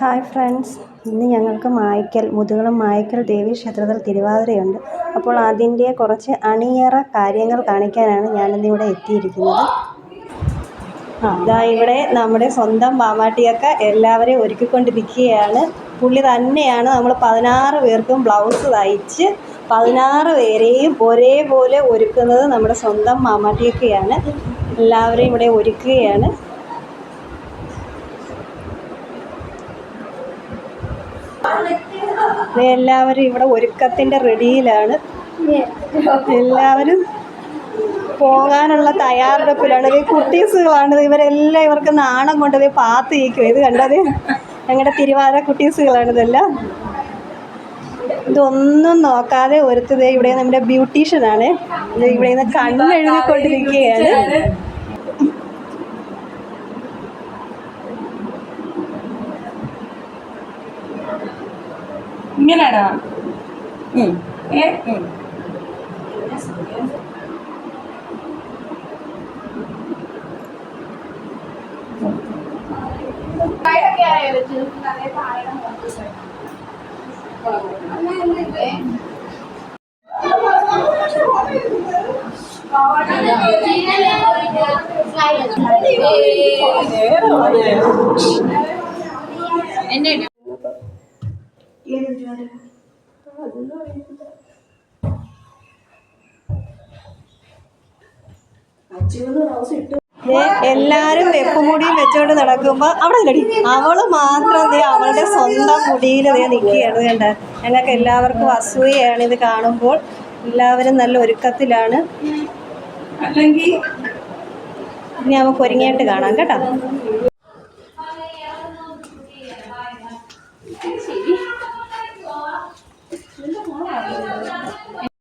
Hi friends. ഇന്ന് ഞങ്ങൾക്ക് മായ്ക്കൽ മുതുകുളം മായ്ക്കൽ ദേവി ക്ഷേത്രത്തിൽ തിരുവാതിരയുണ്ട്. അപ്പോൾ അതിന്റെ കുറച്ച് അണിയറ കാര്യങ്ങൾ കാണിക്കാനാണ് ഞാനിന്നിവിടെ എത്തിയിരിക്കുന്നത്. ദാ ഇവിടെ നമ്മുടെ സ്വന്തം മാമാട്ടിയൊക്കെ എല്ലാവരെയും ഒരുക്കിക്കൊണ്ടിരിക്കുകയാണ്. പുള്ളി തന്നെയാണ് നമ്മൾ പതിനാറ് പേർക്കും ബ്ലൗസ് തയ്ച്ച് പതിനാറ് പേരെയും ഒരേപോലെ ഒരുക്കുന്നത് നമ്മുടെ സ്വന്തം മാമാട്ടിയൊക്കെയാണ്. എല്ലാവരെയും ഇവിടെ ഒരുക്കുകയാണ്. എല്ലാവരും ഇവിടെ ഒരുക്കത്തിന്റെ റെഡിയിലാണ്. എല്ലാവരും പോകാനുള്ള തയ്യാറെടുപ്പിലാണ്. ഈ കുട്ടീസുകളാണ്. ഇവരെല്ലാം ഇവർക്ക് നാണം കൊണ്ടത് പാത്ത് ഇരിക്കും ഇത് കണ്ടത് ഞങ്ങളുടെ തിരുവാതിര കുട്ടീസുകളാണ് ഇതെല്ലാം. ഇതൊന്നും നോക്കാതെ ഒരുത്തത് ഇവിടെ നമ്മുടെ ബ്യൂട്ടീഷ്യനാണ്. ഇവിടെ നിന്ന് കണ്ണെഴുതിക്കൊണ്ടിരിക്കുകയാണ്. ഇങ്ങനെയാണോ ഏ ദേ എല്ലാരും വെപ്പുമുടിയും വെച്ചോണ്ട് നടക്കുമ്പോ അവിടെ ഇല്ലടി അവൾ മാത്രം ദേ അവളുടെ സ്വന്തം മുടിയിൽ ദേ നിൽക്കുകയാണ് കണ്ട? ഞങ്ങൾക്ക് എല്ലാവർക്കും അസൂയയാണ് ഇത് കാണുമ്പോൾ. എല്ലാവരും നല്ല ഒരുക്കത്തിലാണ്. അല്ലെങ്കിൽ ഇനി നമുക്ക് ഒരുങ്ങിയിട്ട് കാണാം കേട്ടോ. 人家从来